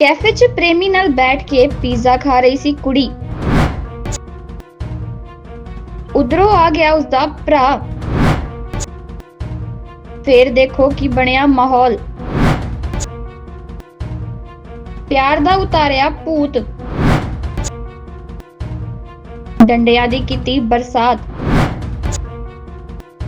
Cafe 'ਚ ਪ੍ਰੇਮੀ ਨਾਲ ਬੈਠ ਕੇ ਪੀਜ਼ਾ ਖਾ ਰਹੀ ਸੀ ਕੁੜੀ। ਉਧਰੋਂ ਆ ਗਿਆ ਉਸਦਾ ਭਰਾ। ਫੇਰ ਦੇਖੋ ਕੀ ਬਣਿਆ ਮਾਹੌਲ। ਪਿਆਰ ਦਾ ਉਤਾਰਿਆ ਭੂਤ। ਡੰਡਿਆਂ ਦੀ ਕੀਤੀ ਬਰਸਾਤ।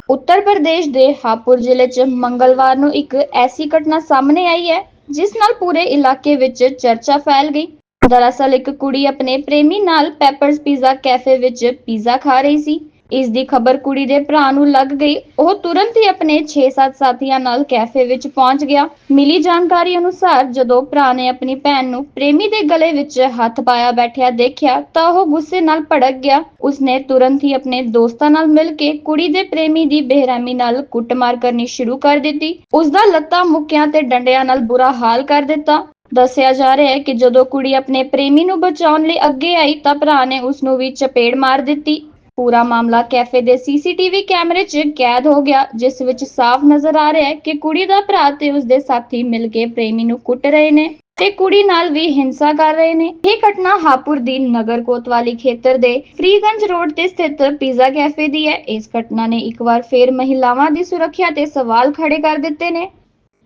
ਉੱਤਰ ਪ੍ਰਦੇਸ਼ ਦੇ ਹਾਪੁਰ ਜ਼ਿਲ੍ਹੇ 'ਚ ਮੰਗਲਵਾਰ ਨੂੰ ਇੱਕ ਐਸੀ ਘਟਨਾ ਸਾਹਮਣੇ ਆਈ ਹੈ ਜਿਸ ਨਾਲ ਪੂਰੇ ਇਲਾਕੇ ਵਿੱਚ ਚਰਚਾ ਫੈਲ ਗਈ। ਦਰਅਸਲ ਇੱਕ ਕੁੜੀ ਆਪਣੇ ਪ੍ਰੇਮੀ ਨਾਲ ਪੈਪਰਸ ਪੀਜ਼ਾ ਕੈਫੇ ਵਿੱਚ ਪੀਜ਼ਾ ਖਾ ਰਹੀ ਸੀ। ਇਸ ਦੀ ਖਬਰ ਕੁੜੀ ਦੇ ਭਰਾ ਨੂੰ ਲੱਗ ਗਈ। ਉਹ ਤੁਰੰਤ ਹੀ ਆਪਣੇ 6-7 ਸਾਥੀਆਂ ਨਾਲ ਕੈਫੇ ਵਿੱਚ ਪਹੁੰਚ ਗਿਆ। ਮਿਲੀ ਜਾਣਕਾਰੀ ਅਨੁਸਾਰ ਜਦੋਂ ਭਰਾ ਨੇ ਆਪਣੀ ਭੈਣ ਨੂੰ ਪ੍ਰੇਮੀ ਦੇ ਗਲੇ ਵਿੱਚ ਹੱਥ ਪਾਇਆ ਬੈਠਿਆ ਦੇਖਿਆ ਤਾਂ ਉਹ ਗੁੱਸੇ ਨਾਲ ਭੜਕ ਗਿਆ। ਉਸਨੇ ਤੁਰੰਤ ਹੀ ਆਪਣੇ ਦੋਸਤਾਂ ਨਾਲ ਮਿਲ ਕੇ ਕੁੜੀ ਦੇ ਪ੍ਰੇਮੀ ਦੀ ਬੇਰਹਿਮੀ ਨਾਲ ਕੁੱਟਮਾਰ ਕਰਨੀ ਸ਼ੁਰੂ ਕਰ ਦਿੱਤੀ। ਉਸਦਾ ਲੱਤਾਂ ਮੁੱਕਿਆਂ ਤੇ ਡੰਡਿਆਂ ਨਾਲ ਬੁਰਾ ਹਾਲ ਕਰ ਦਿੱਤਾ। ਦੱਸਿਆ ਜਾ ਰਿਹਾ ਹੈ ਕਿ ਜਦੋਂ ਕੁੜੀ ਆਪਣੇ ਪ੍ਰੇਮੀ ਨੂੰ ਬਚਾਉਣ ਲਈ ਅੱਗੇ ਆਈ ਤਾਂ ਭਰਾ ਨੇ ਉਸ ਨੂੰ ਵੀ ਚਪੇੜ ਮਾਰ ਦਿੱਤੀ। ਪੂਰਾ ਮਾਮਲਾ ਕੈਫੇ ਦੇ ਸੀਸੀਟੀਵੀ ਕੈਮਰੇ 'ਚ ਕੈਦ ਹੋ ਗਿਆ, ਜਿਸ ਵਿੱਚ ਸਾਫ਼ ਨਜ਼ਰ ਆ ਰਿਹਾ ਹੈ ਕਿ ਕੁੜੀ ਦਾ ਭਰਾ ਤੇ ਉਸ ਦੇ ਸਾਥੀ ਮਿਲ ਕੇ ਪ੍ਰੇਮੀ ਨੂੰ ਕੁੱਟ ਰਹੇ ਨੇ ਤੇ ਕੁੜੀ ਨਾਲ ਵੀ ਹਿੰਸਾ ਕਰ ਰਹੇ ਨੇ। ਇਹ ਘਟਨਾ ਹਾਪੁਰ ਦੀ ਨਗਰ ਕੋਤਵਾਲੀ ਖੇਤਰ ਦੇ ਫਰੀਗੰਜ ਰੋਡ ਤੇ ਸਥਿਤ ਪੀਜ਼ਾ ਕੈਫੇ ਦੀ ਹੈ। ਇਸ ਘਟਨਾ ਨੇ ਇੱਕ ਵਾਰ ਫੇਰ ਮਹਿਲਾਵਾਂ ਦੀ ਸੁਰੱਖਿਆ ਤੇ ਸਵਾਲ ਖੜੇ ਕਰ ਦਿੱਤੇ ਨੇ।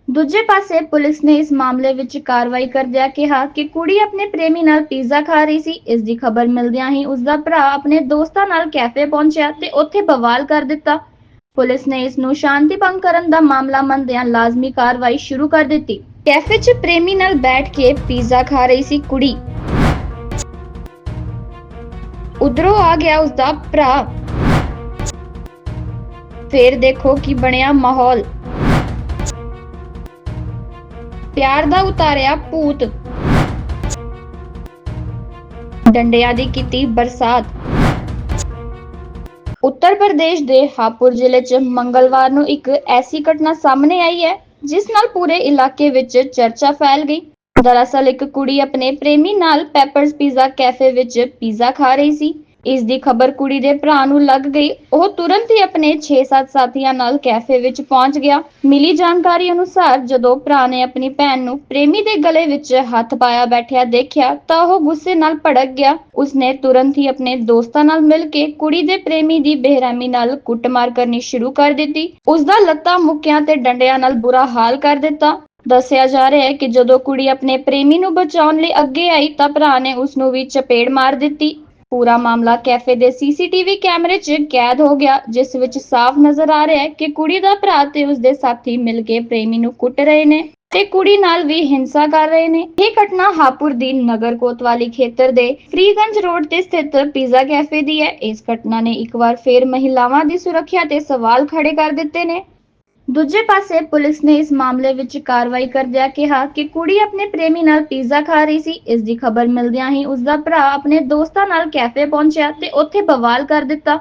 ਦੂਜੇ ਪਾਸੇ ਪੁਲਿਸ ਨੇ ਇਸ ਮਾਮਲੇ ਵਿੱਚ ਕਾਰਵਾਈ ਕਰਦਿਆਂ ਕਿਹਾ ਕਿ ਕੁੜੀ ਆਪਣੇ ਪ੍ਰੇਮੀ ਨਾਲ ਪੀਜ਼ਾ ਖਾ ਰਹੀ ਸੀ। ਇਸ ਦੀ ਖਬਰ ਮਿਲਦਿਆਂ ਹੀ ਉਸ ਦਾ ਭਰਾ ਆਪਣੇ ਦੋਸਤਾਂ ਨਾਲ ਕੈਫੇ ਪਹੁੰਚਿਆ ਤੇ ਉੱਥੇ ਬਵਾਲ ਕਰ ਦਿੱਤਾ। ਪੁਲਿਸ ਨੇ ਇਸ ਨੂੰ ਸ਼ਾਂਤੀ ਭੰਗ ਕਰਨ ਦਾ ਮਾਮਲਾ ਮੰਨਦਿਆਂ ਲਾਜ਼ਮੀ ਕਾਰਵਾਈ ਸ਼ੁਰੂ ਕਰ ਦਿੱਤੀ। ਕੈਫੇ 'ਚ ਪ੍ਰੇਮੀ ਨਾਲ ਬੈਠ ਕੇ ਪੀਜ਼ਾ ਖਾ ਰਹੀ ਸੀ ਕੁੜੀ। ਉਧਰੋਂ ਆ ਗਿਆ ਉਸ ਦਾ ਭਰਾ। ਫੇਰ ਦੇਖੋ ਕੀ ਬਣਿਆ ਮਾਹੌਲ। ਪਿਆਰ ਦਾ ਉਤਾਰਿਆ ਭੂਤ ਡੰਡਿਆਂ ਦੀ ਕੀਤੀ ਬਰਸਾਤ। ਉੱਤਰ ਪ੍ਰਦੇਸ਼ ਦੇ ਹਾਪੁਰ ਜ਼ਿਲ੍ਹੇ 'ਚ ਮੰਗਲਵਾਰ ਨੂੰ ਇੱਕ ਐਸੀ ਘਟਨਾ ਸਾਹਮਣੇ ਆਈ ਹੈ, ਜਿਸ ਨਾਲ ਪੂਰੇ ਇਲਾਕੇ ਵਿੱਚ ਚਰਚਾ ਫੈਲ ਗਈ। ਦਰਅਸਲ ਇੱਕ ਕੁੜੀ ਆਪਣੇ ਪ੍ਰੇਮੀ ਨਾਲ ਪੈਪਰਸ ਪੀਜ਼ਾ ਕੈਫੇ ਵਿੱਚ ਪੀਜ਼ਾ ਖਾ ਰਹੀ ਸੀ। ਇਸ ਦੀ ਖਬਰ ਕੁੜੀ ਦੇ ਭਰਾ ਨੂੰ ਲੱਗ ਗਈ। ਉਹ ਤੁਰੰਤ ਹੀ ਆਪਣੇ 6-7 ਸਾਥੀਆਂ ਨਾਲ ਕੈਫੇ ਵਿੱਚ ਪਹੁੰਚ ਗਿਆ। ਮਿਲੀ ਜਾਣਕਾਰੀ ਅਨੁਸਾਰ ਜਦੋਂ ਭਰਾ ਨੇ ਆਪਣੀ ਭੈਣ ਨੂੰ ਪ੍ਰੇਮੀ ਦੇ ਗਲੇ ਵਿੱਚ ਹੱਥ ਪਾਇਆ ਬੈਠਿਆ ਦੇਖਿਆ ਤਾਂ ਉਹ ਗੁੱਸੇ ਨਾਲ ਭੜਕ ਗਿਆ। ਉਸਨੇ ਤੁਰੰਤ ਹੀ ਆਪਣੇ ਦੋਸਤਾਂ ਨਾਲ ਮਿਲ ਕੇ ਕੁੜੀ ਦੇ ਪ੍ਰੇਮੀ ਦੀ ਬੇਰਹਿਮੀ ਨਾਲ ਕੁੱਟਮਾਰ ਕਰਨੀ ਸ਼ੁਰੂ ਕਰ ਦਿੱਤੀ। ਉਸਦਾ ਲੱਤਾਂ ਮੁੱਕਿਆਂ ਤੇ ਡੰਡਿਆਂ ਨਾਲ ਬੁਰਾ ਹਾਲ ਕਰ ਦਿੱਤਾ। ਦੱਸਿਆ ਜਾ ਰਿਹਾ ਹੈ ਕਿ ਜਦੋਂ ਕੁੜੀ ਆਪਣੇ ਪ੍ਰੇਮੀ ਨੂੰ ਬਚਾਉਣ ਲਈ ਅੱਗੇ ਆਈ ਤਾਂ ਭਰਾ ਨੇ ਉਸ ਨੂੰ ਵੀ ਚਪੇੜ ਮਾਰ ਦਿੱਤੀ। ਪੂਰਾ ਮਾਮਲਾ ਕੈਫੇ ਦੇ ਸੀਸੀਟੀਵੀ ਕੈਮਰੇ 'ਚ ਕੈਦ ਹੋ ਗਿਆ, ਜਿਸ ਵਿੱਚ ਸਾਫ਼ ਨਜ਼ਰ ਆ ਰਿਹਾ ਹੈ ਕਿ ਕੁੜੀ ਦਾ ਭਰਾ ਤੇ ਉਸ ਦੇ ਸਾਥੀ ਮਿਲ ਕੇ ਪ੍ਰੇਮੀ ਨੂੰ ਕੁੱਟ ਰਹੇ ਨੇ ਤੇ ਕੁੜੀ ਨਾਲ ਵੀ ਹਿੰਸਾ ਕਰ ਰਹੇ ਨੇ। ਇਹ ਘਟਨਾ ਹਾਪੁਰ ਦੀ ਨਗਰ ਕੋਤਵਾਲੀ ਖੇਤਰ ਦੇ ਫਰੀਗੰਜ ਰੋਡ ਤੇ ਸਥਿਤ ਪੀਜ਼ਾ ਕੈਫੇ ਦੀ ਹੈ। ਇਸ ਘਟਨਾ ਨੇ ਇੱਕ ਵਾਰ ਫੇਰ ਮਹਿਲਾਵਾਂ ਦੀ ਸੁਰੱਖਿਆ ਤੇ ਸਵਾਲ ਖੜੇ ਕਰ ਦਿੱਤੇ ਨੇ। ਦੂਜੇ ਪਾਸੇ ਪੁਲਿਸ ਨੇ ਇਸ ਮਾਮਲੇ ਵਿੱਚ ਕਾਰਵਾਈ ਕਰਦਿਆਂ ਕਿਹਾ ਕਿ ਕੁੜੀ ਆਪਣੇ ਪ੍ਰੇਮੀ ਨਾਲ ਪੀਜ਼ਾ ਖਾ ਰਹੀ ਸੀ। ਇਸ ਦੀ ਖਬਰ ਮਿਲਦਿਆਂ ਹੀ ਉਸ ਦਾ ਭਰਾ ਆਪਣੇ ਦੋਸਤਾਂ ਨਾਲ ਕੈਫੇ ਪਹੁੰਚਿਆ ਤੇ ਉੱਥੇ ਬਵਾਲ ਕਰ ਦਿੱਤਾ।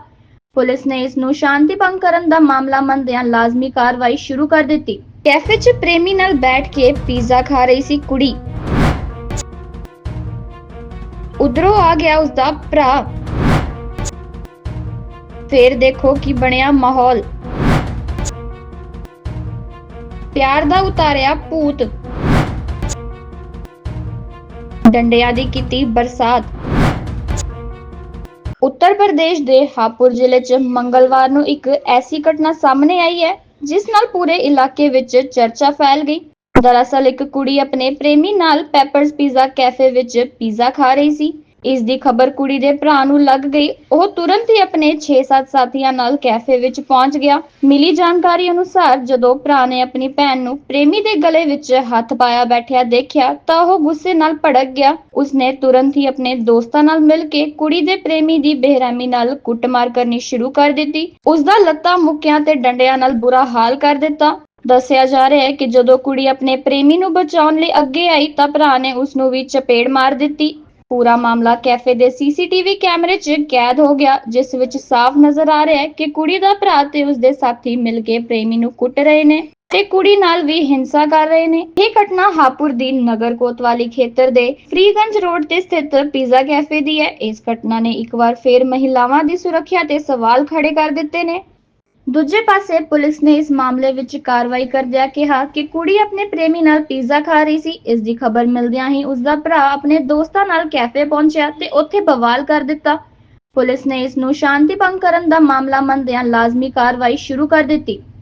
ਪੁਲਿਸ ਨੇ ਇਸ ਨੂੰ ਸ਼ਾਂਤੀ ਭੰਗ ਕਰਨ ਦਾ ਮਾਮਲਾ ਮੰਨਦਿਆਂ ਲਾਜ਼ਮੀ ਕਾਰਵਾਈ ਸ਼ੁਰੂ ਕਰ ਦਿੱਤੀ। ਕੈਫੇ 'ਚ ਪ੍ਰੇਮੀ ਨਾਲ ਬੈਠ ਕੇ ਪੀਜ਼ਾ ਖਾ ਰਹੀ ਸੀ ਕੁੜੀ। ਉਧਰੋਂ ਆ ਗਿਆ ਉਸ ਦਾ ਭਰਾ। ਫੇਰ ਦੇਖੋ ਕੀ ਬਣਿਆ ਮਾਹੌਲ। ਪਿਆਰ ਦਾ ਉਤਾਰਿਆ ਭੂਤ ਡੰਡਿਆਂ ਦੀ ਕੀਤੀ ਬਰਸਾਤ। ਉੱਤਰ ਪ੍ਰਦੇਸ਼ ਦੇ ਹਾਪੁਰ ਜ਼ਿਲ੍ਹੇ 'ਚ ਮੰਗਲਵਾਰ ਨੂੰ ਇੱਕ ਐਸੀ ਘਟਨਾ ਸਾਹਮਣੇ ਆਈ ਹੈ, ਜਿਸ ਨਾਲ ਪੂਰੇ ਇਲਾਕੇ ਵਿੱਚ ਚਰਚਾ ਫੈਲ ਗਈ। ਦਰਅਸਲ ਇੱਕ ਕੁੜੀ ਆਪਣੇ ਪ੍ਰੇਮੀ ਨਾਲ ਪੈਪਰਸ ਪੀਜ਼ਾ ਕੈਫੇ ਵਿੱਚ ਪੀਜ਼ਾ ਖਾ ਰਹੀ ਸੀ। ਇਸ ਦੀ ਖਬਰ ਕੁੜੀ ਦੇ ਭਰਾ ਨੂੰ ਲੱਗ ਗਈ। ਉਹ ਤੁਰੰਤ ਹੀ ਆਪਣੇ 6-7 ਸਾਥੀਆਂ ਨਾਲ ਕੈਫੇ ਵਿੱਚ ਪਹੁੰਚ ਗਿਆ। ਮਿਲੀ ਜਾਣਕਾਰੀ ਅਨੁਸਾਰ ਜਦੋਂ ਭਰਾ ਨੇ ਆਪਣੀ ਭੈਣ ਨੂੰ ਪ੍ਰੇਮੀ ਦੇ ਗਲੇ ਵਿੱਚ ਹੱਥ ਪਾਇਆ ਬੈਠਿਆ ਦੇਖਿਆ ਤਾਂ ਉਹ ਗੁੱਸੇ ਨਾਲ ਭੜਕ ਗਿਆ। ਉਸਨੇ ਤੁਰੰਤ ਹੀ ਆਪਣੇ ਦੋਸਤਾਂ ਨਾਲ ਮਿਲ ਕੇ ਕੁੜੀ ਦੇ ਪ੍ਰੇਮੀ ਦੀ ਬੇਰਹਿਮੀ ਨਾਲ ਕੁੱਟਮਾਰ ਕਰਨੀ ਸ਼ੁਰੂ ਕਰ ਦਿੱਤੀ। ਉਸਦਾ ਲੱਤਾਂ ਮੁੱਕਿਆਂ ਤੇ ਡੰਡਿਆਂ ਨਾਲ ਬੁਰਾ ਹਾਲ ਕਰ ਦਿੱਤਾ। ਦੱਸਿਆ ਜਾ ਰਿਹਾ ਹੈ ਕਿ ਜਦੋਂ ਕੁੜੀ ਆਪਣੇ ਪ੍ਰੇਮੀ ਨੂੰ ਬਚਾਉਣ ਲਈ ਅੱਗੇ ਆਈ ਤਾਂ ਭਰਾ ਨੇ ਉਸ ਨੂੰ ਵੀ ਚਪੇੜ ਮਾਰ ਦਿੱਤੀ। ਪੂਰਾ ਮਾਮਲਾ ਕੈਫੇ ਦੇ ਸੀਸੀਟੀਵੀ ਕੈਮਰੇ 'ਚ ਕੈਦ ਹੋ ਗਿਆ, ਜਿਸ ਵਿੱਚ ਸਾਫ਼ ਨਜ਼ਰ ਆ ਰਿਹਾ ਹੈ ਕਿ ਕੁੜੀ ਦਾ ਭਰਾ ਤੇ ਉਸ ਦੇ ਸਾਥੀ ਮਿਲ ਕੇ ਪ੍ਰੇਮੀ ਨੂੰ ਕੁੱਟ ਰਹੇ ਨੇ ਤੇ ਕੁੜੀ ਨਾਲ ਵੀ ਹਿੰਸਾ ਕਰ ਰਹੇ ਨੇ। ਇਹ ਘਟਨਾ ਹਾਪੁਰ ਦੀ ਨਗਰ ਕੋਤਵਾਲੀ ਖੇਤਰ ਦੇ ਫਰੀਗੰਜ ਰੋਡ ਤੇ ਸਥਿਤ ਪੀਜ਼ਾ ਕੈਫੇ ਦੀ ਹੈ। ਇਸ ਘਟਨਾ ਨੇ ਇੱਕ ਵਾਰ ਫੇਰ ਮਹਿਲਾਵਾਂ ਦੀ ਸੁਰੱਖਿਆ ਤੇ ਸਵਾਲ ਖੜੇ ਕਰ ਦਿੱਤੇ ਨੇ। ਦੂਜੇ ਪਾਸੇ ਪੁਲਿਸ ਨੇ ਇਸ ਮਾਮਲੇ ਵਿੱਚ ਕਾਰਵਾਈ ਕਰਦਿਆਂ ਕਿਹਾ ਕਿ ਕੁੜੀ ਆਪਣੇ ਪ੍ਰੇਮੀ ਨਾਲ ਪੀਜ਼ਾ ਖਾ ਰਹੀ ਸੀ। ਇਸ ਦੀ ਖਬਰ ਮਿਲਦਿਆਂ ਹੀ ਉਸ ਦਾ ਭਰਾ ਆਪਣੇ ਦੋਸਤਾਂ ਨਾਲ ਕੈਫੇ ਪਹੁੰਚਿਆ ਤੇ ਉੱਥੇ ਬਵਾਲ ਕਰ ਦਿੱਤਾ। ਪੁਲਿਸ ਨੇ ਇਸ ਨੂੰ ਸ਼ਾਂਤੀ ਭੰਗ ਕਰਨ ਦਾ ਮਾਮਲਾ ਮੰਨਦਿਆਂ ਲਾਜ਼ਮੀ ਕਾਰਵਾਈ ਸ਼ੁਰੂ ਕਰ ਦਿੱਤੀ।